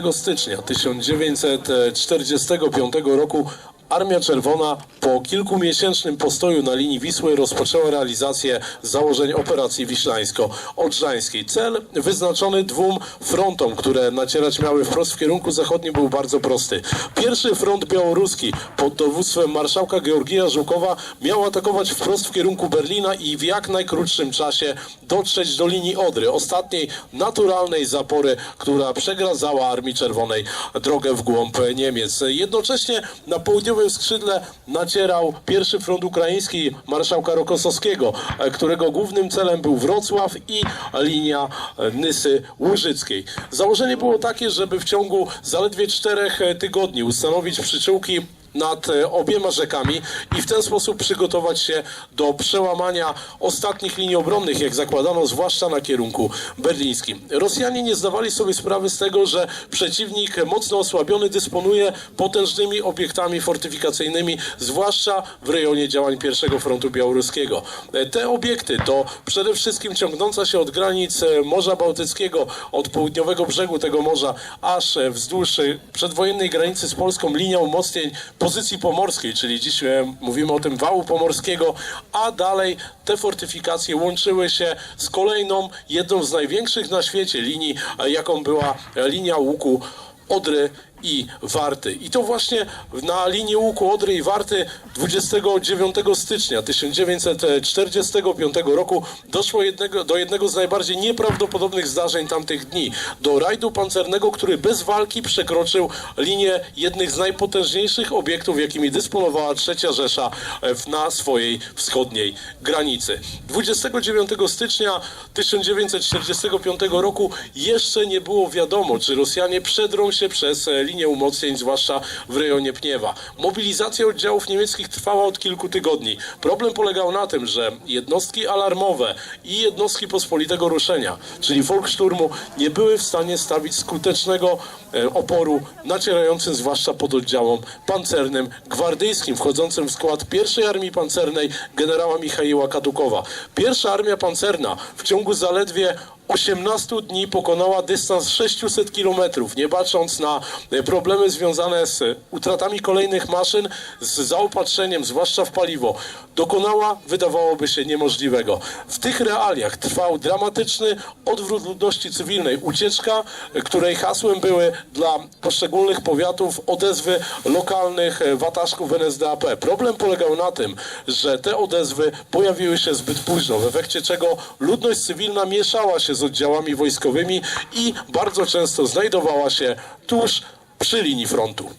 12 stycznia 1945 roku Armia Czerwona po kilkumiesięcznym postoju na linii Wisły rozpoczęła realizację założeń operacji wiślańsko-odrzańskiej. Cel wyznaczony dwóm frontom, które nacierać miały wprost w kierunku zachodnim był bardzo prosty. Pierwszy front białoruski pod dowództwem marszałka Georgija Żukowa miał atakować wprost w kierunku Berlina i w jak najkrótszym czasie dotrzeć do linii Odry, ostatniej naturalnej zapory, która przegradzała Armii Czerwonej drogę w głąb Niemiec. Jednocześnie na południowym skrzydle nacierał pierwszy front ukraiński marszałka Rokosowskiego, e, którego głównym celem był Wrocław i linia e, Nysy Łużyckiej. Założenie było takie, żeby w ciągu zaledwie czterech e, tygodni ustanowić przyczółki nad e, obiema rzekami i w ten sposób przygotować się do przełamania ostatnich linii obronnych, jak zakładano, zwłaszcza na kierunku berlińskim. Rosjanie nie zdawali sobie sprawy z tego, że przeciwnik mocno osłabiony dysponuje potężnymi obiektami fortyfikacyjnymi, zwłaszcza w rejonie działań pierwszego frontu białoruskiego. E, Te obiekty to przede wszystkim ciągnąca się od granic e, Morza Bałtyckiego, od południowego brzegu tego morza, aż wzdłuż przedwojennej granicy z Polską linia umocnień pozycji pomorskiej, czyli dziś e, mówimy o tym wału pomorskiego, a dalej te fortyfikacje łączyły się z kolejną, jedną z największych na świecie linii, e, jaką była e, linia łuku Odry i Warty. I to właśnie na linii łuku Odry i Warty 29 stycznia 1945 roku doszło jednego, do jednego z najbardziej nieprawdopodobnych zdarzeń tamtych dni. Do rajdu pancernego, który bez walki przekroczył linię jednych z najpotężniejszych obiektów, jakimi dysponowała III Rzesza e, na swojej wschodniej granicy. 29 stycznia 1945 roku jeszcze nie było wiadomo, czy Rosjanie przedrą się przez e, linię umocnień, zwłaszcza w rejonie Pniewa. Mobilizacja oddziałów niemieckich trwała od kilku tygodni. Problem polegał na tym, że jednostki alarmowe i jednostki pospolitego ruszenia, czyli Volkssturmu, nie były w stanie stawić skutecznego e, oporu nacierającym zwłaszcza pod oddziałom pancernym gwardyjskim, wchodzącym w skład pierwszej armii pancernej generała Michaiła Kadukowa. Pierwsza armia pancerna w ciągu zaledwie 18 dni pokonała dystans 600 km, nie bacząc na e, problemy związane z utratami kolejnych maszyn, z zaopatrzeniem, zwłaszcza w paliwo. Dokonała, wydawałoby się, niemożliwego. W tych realiach trwał dramatyczny odwrót ludności cywilnej, ucieczka, e, której hasłem były dla poszczególnych powiatów odezwy lokalnych e, wataszków NSDAP. Problem polegał na tym, że te odezwy pojawiły się zbyt późno, w efekcie czego ludność cywilna mieszała się z oddziałami wojskowymi i bardzo często znajdowała się tuż przy linii frontu.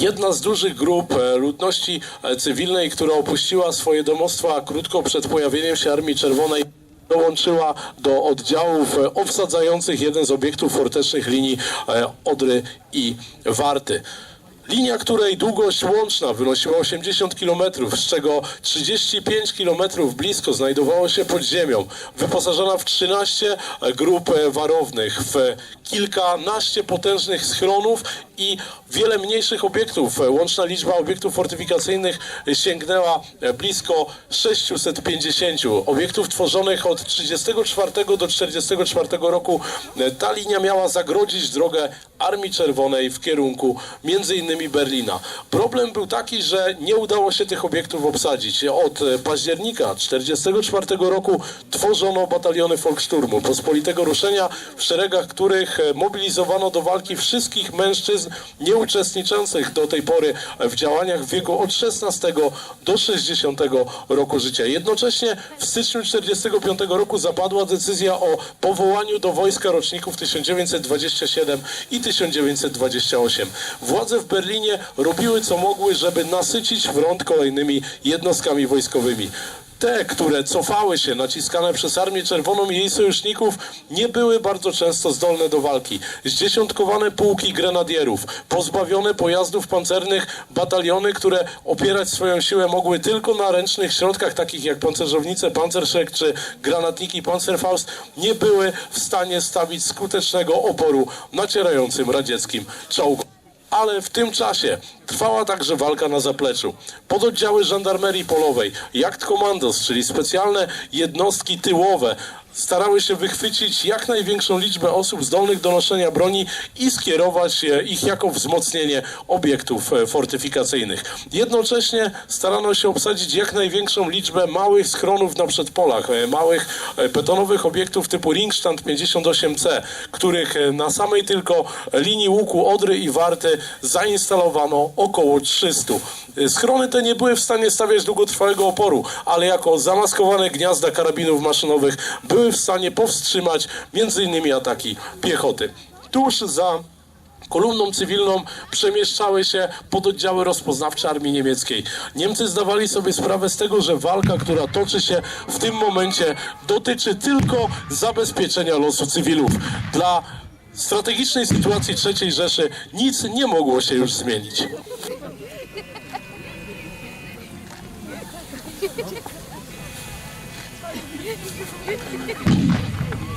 Jedna z dużych grup e, ludności e, cywilnej, która opuściła swoje domostwa krótko przed pojawieniem się Armii Czerwonej, dołączyła do oddziałów e, obsadzających jeden z obiektów fortecznych linii Odry i Warty. Linia, której długość łączna wynosiła 80 km, z czego 35 km blisko znajdowało się pod ziemią, wyposażona w 13 grup warownych, w kilkanaście potężnych schronów i wiele mniejszych obiektów. Łączna liczba obiektów fortyfikacyjnych sięgnęła blisko 650 obiektów tworzonych od 34 do 44 roku. Ta linia miała zagrodzić drogę Armii Czerwonej w kierunku między innymi Berlina. Problem był taki, że nie udało się tych obiektów obsadzić. Od e, października 44 roku tworzono bataliony Volkssturmu, pospolitego ruszenia, w szeregach których e, mobilizowano do walki wszystkich mężczyzn nie uczestniczących do tej pory w działaniach w wieku od 16 do 60 roku życia. Jednocześnie w styczniu 45 roku zapadła decyzja o powołaniu do wojska roczników 1927 i 1928. Władze w Berlinie robiły co mogły, żeby nasycić front kolejnymi jednostkami wojskowymi. Te, które cofały się, naciskane przez Armię Czerwoną i jej sojuszników, nie były bardzo często zdolne do walki. Zdziesiątkowane pułki grenadierów, pozbawione pojazdów pancernych bataliony, które opierać swoją siłę mogły tylko na ręcznych środkach, takich jak pancerzownice Panzerschreck czy granatniki Panzerfaust, nie były w stanie stawić skutecznego oporu nacierającym radzieckim czołgom. Ale w tym czasie trwała także walka na zapleczu. Pododdziały żandarmerii polowej, Jagd Commandos, czyli specjalne jednostki tyłowe, starały się wychwycić jak największą liczbę osób zdolnych do noszenia broni i skierować e, ich jako wzmocnienie obiektów e, fortyfikacyjnych. Jednocześnie starano się obsadzić jak największą liczbę małych schronów na przedpolach, e, małych betonowych obiektów typu Ringstand 58C, których na samej tylko linii łuku Odry i Warty zainstalowano około 300. E, Schrony te nie były w stanie stawiać długotrwałego oporu, ale jako zamaskowane gniazda karabinów maszynowych były w stanie powstrzymać m.in. ataki piechoty. Tuż za kolumną cywilną przemieszczały się pododdziały rozpoznawcze armii niemieckiej. Niemcy zdawali sobie sprawę z tego, że walka, która toczy się w tym momencie, dotyczy tylko zabezpieczenia losu cywilów. Dla strategicznej sytuacji III Rzeszy nic nie mogło się już zmienić.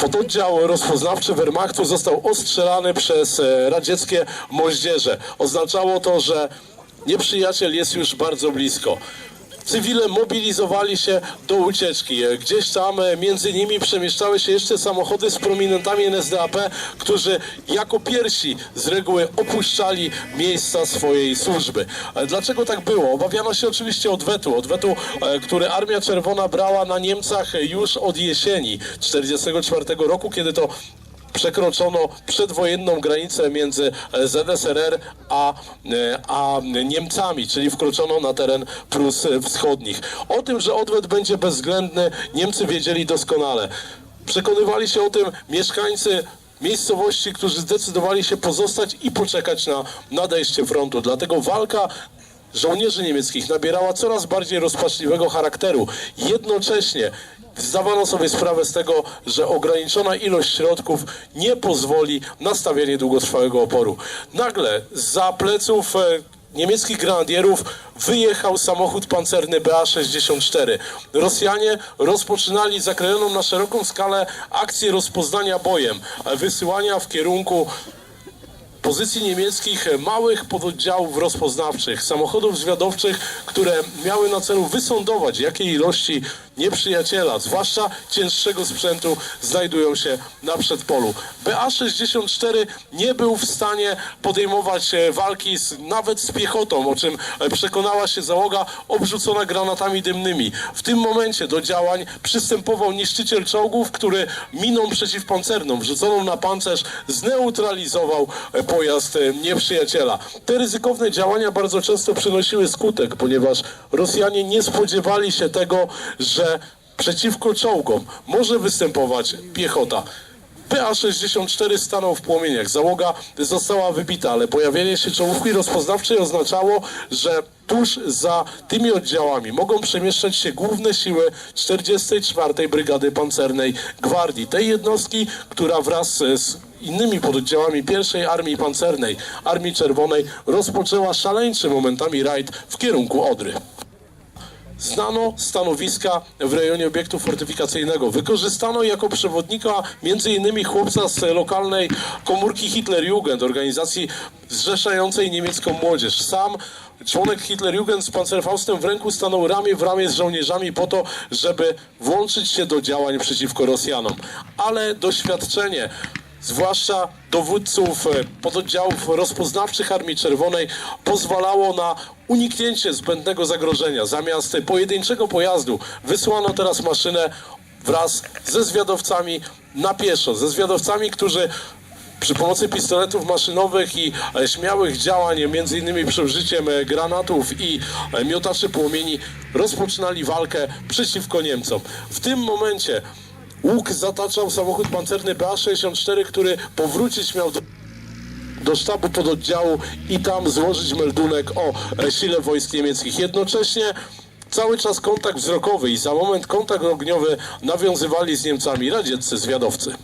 Pododdział rozpoznawczy Wehrmachtu został ostrzelany przez e, radzieckie moździerze. Oznaczało to, że nieprzyjaciel jest już bardzo blisko. Cywile mobilizowali się do ucieczki. Gdzieś tam e, między nimi przemieszczały się jeszcze samochody z prominentami NSDAP, którzy jako pierwsi z reguły opuszczali miejsca swojej służby. E, Dlaczego tak było? Obawiano się oczywiście odwetu. Odwetu, e, który Armia Czerwona brała na Niemcach już od jesieni 1944 roku, kiedy to przekroczono przedwojenną granicę między e, ZSRR a, e, a Niemcami, czyli wkroczono na teren Prus Wschodnich. O tym, że odwet będzie bezwzględny, Niemcy wiedzieli doskonale. Przekonywali się o tym mieszkańcy miejscowości, którzy zdecydowali się pozostać i poczekać na nadejście frontu. Dlatego walka żołnierzy niemieckich nabierała coraz bardziej rozpaczliwego charakteru. Jednocześnie zdawano sobie sprawę z tego, że ograniczona ilość środków nie pozwoli na stawianie długotrwałego oporu. Nagle za pleców e, niemieckich grenadierów wyjechał samochód pancerny BA-64. Rosjanie rozpoczynali zakrojoną na szeroką skalę akcję rozpoznania bojem, e, wysyłania w kierunku pozycji niemieckich małych pododdziałów rozpoznawczych, samochodów zwiadowczych, które miały na celu wysądować, jakiej ilości nieprzyjaciela, zwłaszcza cięższego sprzętu, znajdują się na przedpolu. BA-64 nie był w stanie podejmować e, walki z, nawet z piechotą, o czym e, przekonała się załoga obrzucona granatami dymnymi. W tym momencie do działań przystępował niszczyciel czołgów, który miną przeciwpancerną wrzuconą na pancerz zneutralizował e, pojazd nieprzyjaciela. Te ryzykowne działania bardzo często przynosiły skutek, ponieważ Rosjanie nie spodziewali się tego, że przeciwko czołgom może występować piechota. PA-64 stanął w płomieniach. Załoga została wybita, ale pojawienie się czołówki rozpoznawczej oznaczało, że tuż za tymi oddziałami mogą przemieszczać się główne siły 44. Brygady Pancernej Gwardii. Tej jednostki, która wraz z innymi pododdziałami pierwszej Armii Pancernej, Armii Czerwonej, rozpoczęła szaleńczy momentami rajd w kierunku Odry znano stanowiska w rejonie obiektu fortyfikacyjnego. Wykorzystano jako przewodnika m.in. chłopca z lokalnej komórki Hitlerjugend, organizacji zrzeszającej niemiecką młodzież. Sam członek Hitlerjugend z Panzerfaustem w ręku stanął ramię w ramię z żołnierzami po to, żeby włączyć się do działań przeciwko Rosjanom. Ale doświadczenie zwłaszcza dowódców e, pododdziałów rozpoznawczych Armii Czerwonej, pozwalało na uniknięcie zbędnego zagrożenia. Zamiast pojedynczego pojazdu wysłano teraz maszynę wraz ze zwiadowcami na pieszo, ze zwiadowcami, którzy przy pomocy pistoletów maszynowych i e, śmiałych działań, między innymi przy użyciem e, granatów i miotaczy płomieni, rozpoczynali walkę przeciwko Niemcom. W tym momencie łuk zataczał samochód pancerny BA-64, który powrócić miał do do sztabu pododdziału i tam złożyć meldunek o e, sile wojsk niemieckich. Jednocześnie cały czas kontakt wzrokowy i za moment kontakt ogniowy nawiązywali z Niemcami radzieccy zwiadowcy.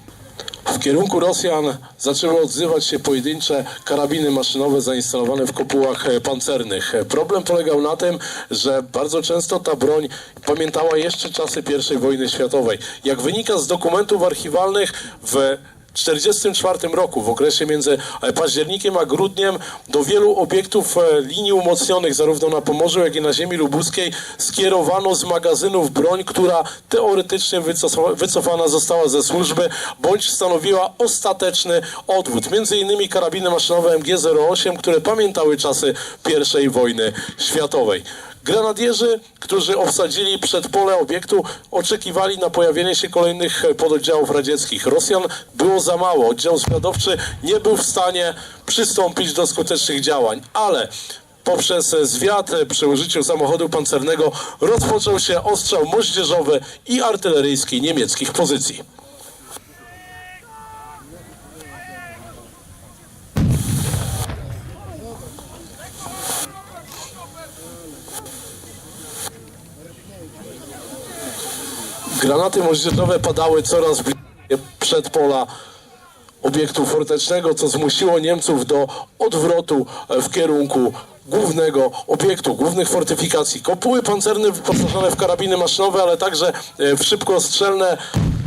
W kierunku Rosjan zaczęły odzywać się pojedyncze karabiny maszynowe zainstalowane w kopułach e, pancernych. Problem polegał na tym, że bardzo często ta broń pamiętała jeszcze czasy I wojny światowej. Jak wynika z dokumentów archiwalnych, w 1944 roku, w okresie między e, październikiem a grudniem, do wielu obiektów e, linii umocnionych, zarówno na Pomorzu, jak i na ziemi lubuskiej, skierowano z magazynów broń, która teoretycznie wycofa- wycofana została ze służby, bądź stanowiła ostateczny odwód. Między innymi karabiny maszynowe MG-08, które pamiętały czasy I wojny światowej. Grenadierzy, którzy obsadzili przedpole obiektu, oczekiwali na pojawienie się kolejnych e, pododdziałów radzieckich. Rosjan było za mało. Oddział zwiadowczy nie był w stanie przystąpić do skutecznych działań, ale poprzez zwiat e, przy użyciu samochodu pancernego rozpoczął się ostrzał moździerzowy i artyleryjski niemieckich pozycji. Granaty moździerzowe padały coraz bliżej przedpola obiektu fortecznego, co zmusiło Niemców do odwrotu e, w kierunku głównego obiektu, głównych fortyfikacji. Kopuły pancerne wyposażone w karabiny maszynowe, ale także e, w szybkostrzelne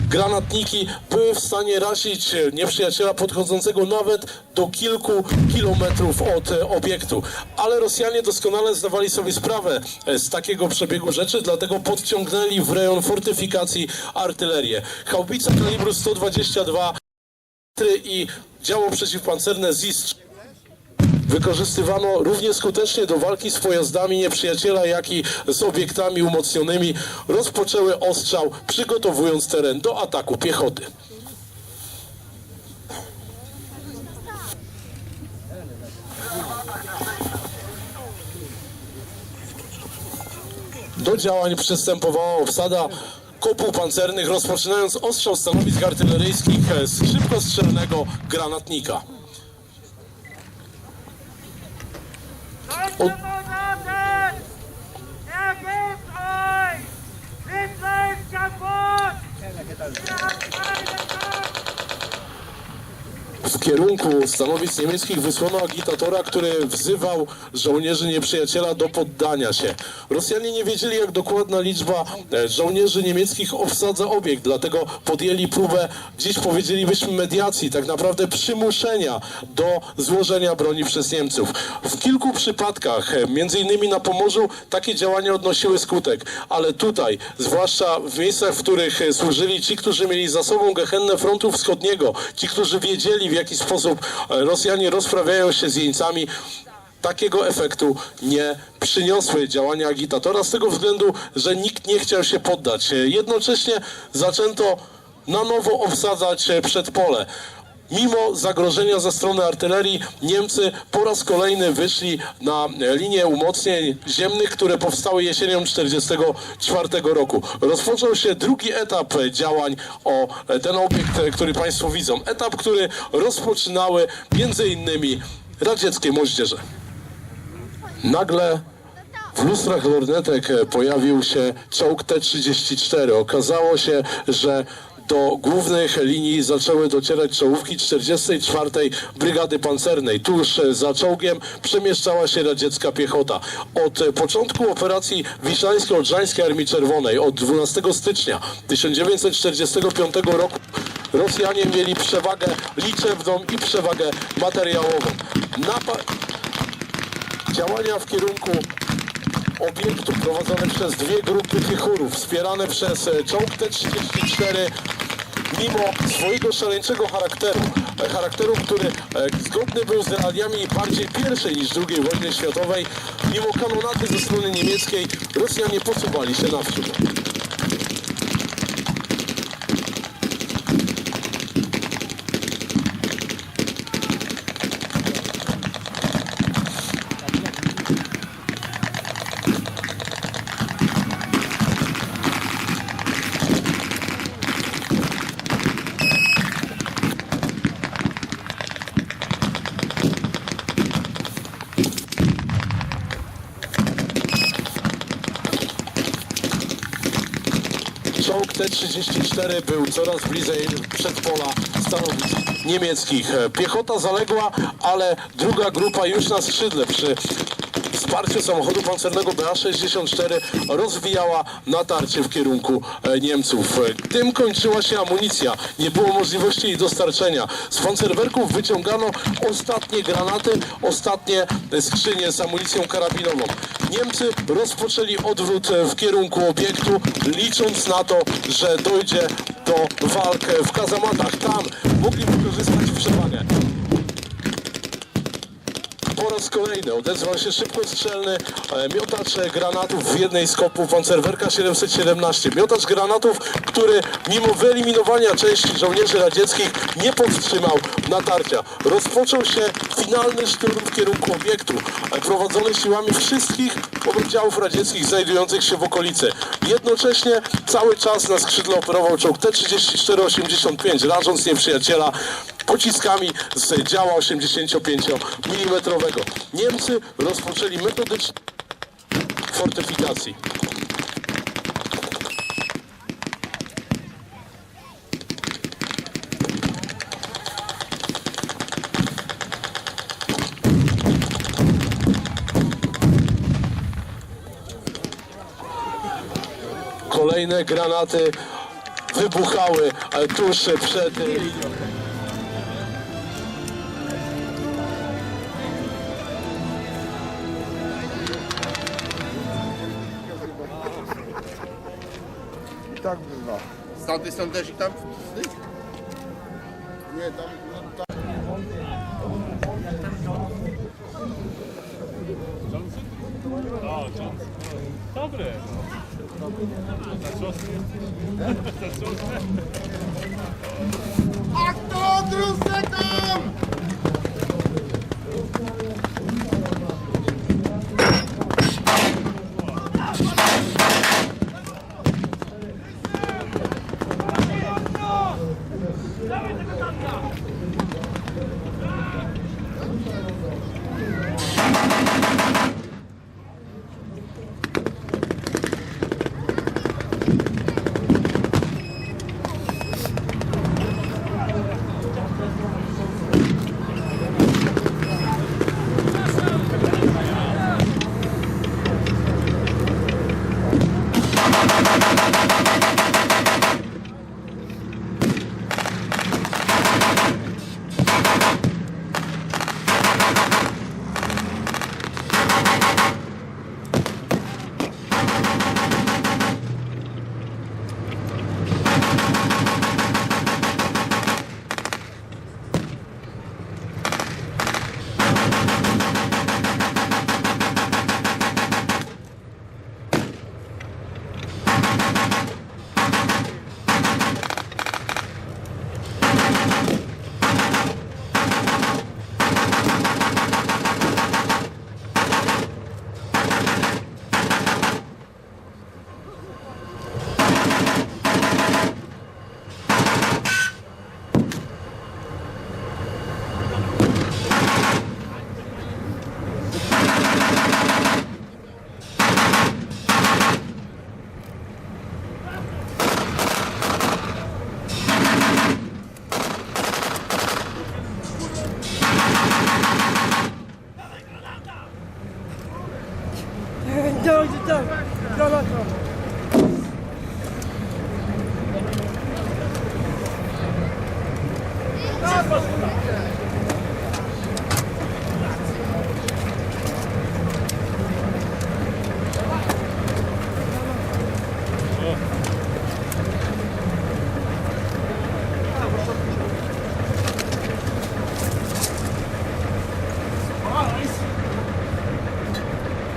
granatniki były w stanie razić e, nieprzyjaciela podchodzącego nawet do kilku kilometrów od obiektu. Ale Rosjanie doskonale zdawali sobie sprawę z takiego przebiegu rzeczy, dlatego podciągnęli w rejon fortyfikacji artylerię. Haubica kalibru 122 i działo przeciwpancerne ZIS wykorzystywano równie skutecznie do walki z pojazdami nieprzyjaciela, jak i z obiektami umocnionymi. Rozpoczęły ostrzał, przygotowując teren do ataku piechoty. Do działań przystępowała obsada kopuł pancernych, rozpoczynając ostrzał stanowisk artyleryjskich z szybkostrzelnego granatnika. Ist kaputt! Kierunku stanowisk niemieckich wysłano agitatora, który wzywał żołnierzy nieprzyjaciela do poddania się. Rosjanie nie wiedzieli, jak dokładna liczba e, żołnierzy niemieckich obsadza obiekt, dlatego podjęli próbę, dziś powiedzielibyśmy mediacji, tak naprawdę przymuszenia do złożenia broni przez Niemców. W kilku przypadkach, e, między innymi na Pomorzu, takie działania odnosiły skutek, ale tutaj, zwłaszcza w miejscach, w których e, służyli ci, którzy mieli za sobą gehennę frontu wschodniego, ci, którzy wiedzieli, w jaki sposób e, Rosjanie rozprawiają się z jeńcami, takiego efektu nie przyniosły działania agitatora z tego względu, że nikt nie chciał się poddać. E, Jednocześnie zaczęto na nowo obsadzać e, przedpole. Mimo zagrożenia ze strony artylerii, Niemcy po raz kolejny wyszli na e, linię umocnień ziemnych, które powstały jesienią 1944 roku. Rozpoczął się drugi etap działań o e, ten obiekt, e, który Państwo widzą. Etap, który rozpoczynały między innymi radzieckie moździerze. Nagle w lustrach lornetek pojawił się czołg T-34. Okazało się, że do głównych linii zaczęły docierać czołówki 44. Brygady Pancernej. Tuż za czołgiem przemieszczała się radziecka piechota. Od początku operacji Wiślańsko-Odrzańskiej Armii Czerwonej, od 12 stycznia 1945 roku, Rosjanie mieli przewagę liczebną i przewagę materiałową. Napa- Działania w kierunku obiektu prowadzone przez dwie grupy piechurów, wspierane przez e, czołg T-34, mimo swojego szaleńczego charakteru, e, charakteru, który e, zgodny był z realiami bardziej pierwszej niż II wojny światowej, mimo kanonady ze strony niemieckiej, Rosjanie posuwali się naprzód. Czołg T-34 był coraz bliżej przedpola stanowisk niemieckich. Piechota zaległa, ale druga grupa już na skrzydle przy wsparciu samochodu pancernego BA-64 rozwijała natarcie w kierunku e, Niemców. E, Tym kończyła się amunicja. Nie było możliwości jej dostarczenia. Z pancerwerków wyciągano ostatnie granaty, ostatnie e, skrzynie z amunicją karabinową. Niemcy rozpoczęli odwrót e, w kierunku obiektu, licząc na to, że dojdzie do walk w kazamatach. Tam mogli wykorzystać przewagę. Po raz kolejny odezwał się szybkostrzelny e, miotacz granatów w jednej z kopów pancerwerka 717. Miotacz granatów, który mimo wyeliminowania części żołnierzy radzieckich nie powstrzymał natarcia. Rozpoczął się finalny szturm w kierunku obiektu, prowadzony siłami wszystkich oddziałów radzieckich znajdujących się w okolicy. Jednocześnie cały czas na skrzydle operował czołg T-34-85, rażąc nieprzyjaciela pociskami z działa 85 mm. Niemcy rozpoczęli metodyczne fortyfikacji. Kolejne granaty wybuchały tuż przed I tak bywa. Tamtej strony też ich tam? Nie, tam. A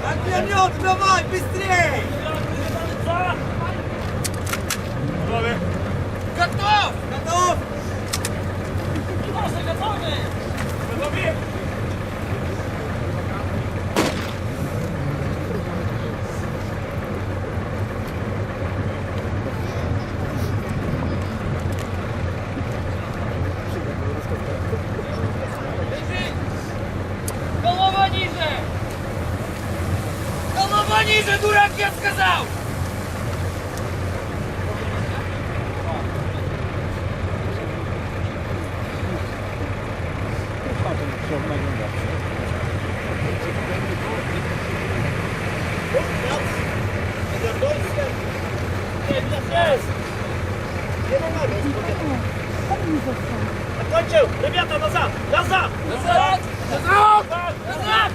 Отвернет, давай, быстрее! Готовы? Готов! Готов! Готовы! Готовы! Закончил! Ребята, назад! Назад! Назад! Назад! назад! назад!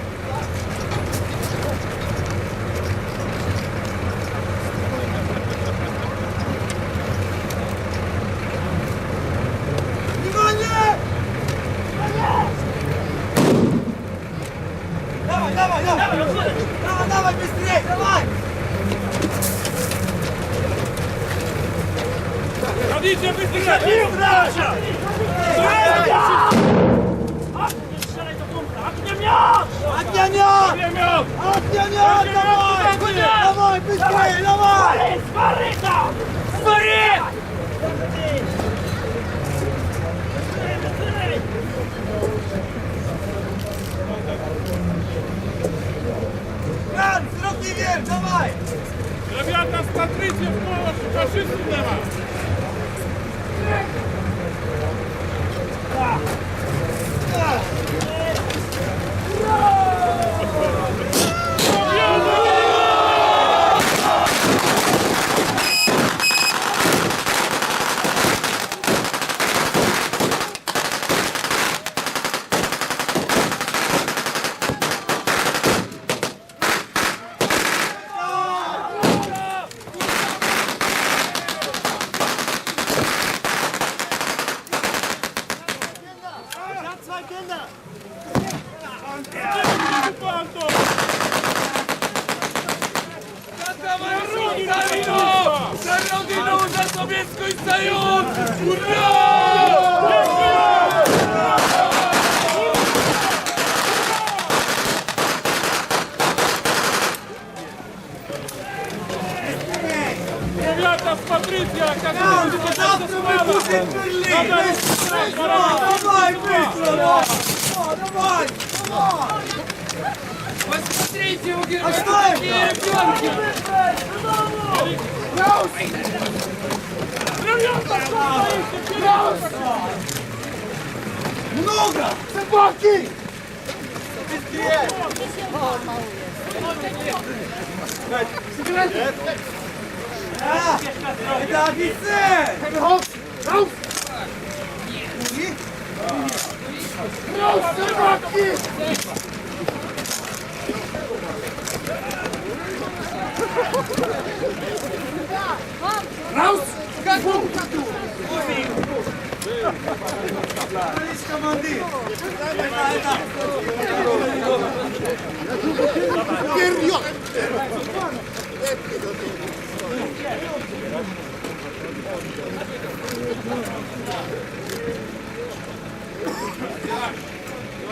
You. Sowiecki Sojusz! Hurra! Ребята, смотрите, как да, вы будете завтра мы будем Берлин! Давай, давай, быстро, да! Давай, давай! Посмотрите, у Германии такие ребенки! Много! Собаки! Быстрее! А, Это офицер! Товарищ командир! Это, Вперед!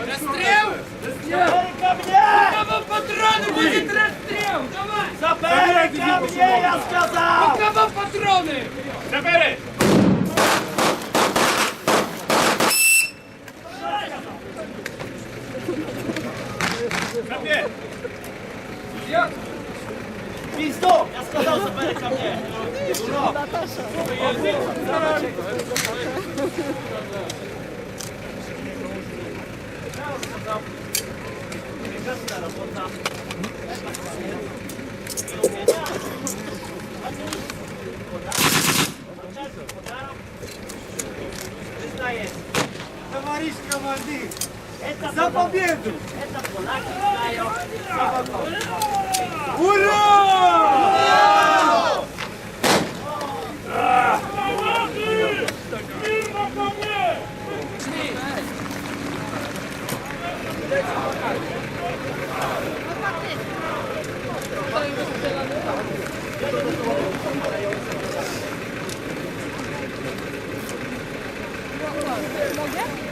Расстрел! Расстрел! Ко мне! По патрону будет расстрел! Dawaj! Zaperek na mnie, ja skazał! Oddawał patrony! Zaperek! Kapie! Jak? Pizdo! Ja skazał zaperek na mnie! No! Zaraz, zaraz! Zaraz, zaraz! Товарищ командир, это за победу! Это кулак, Ура! Ура! Мир на камне! Thank you. Yeah.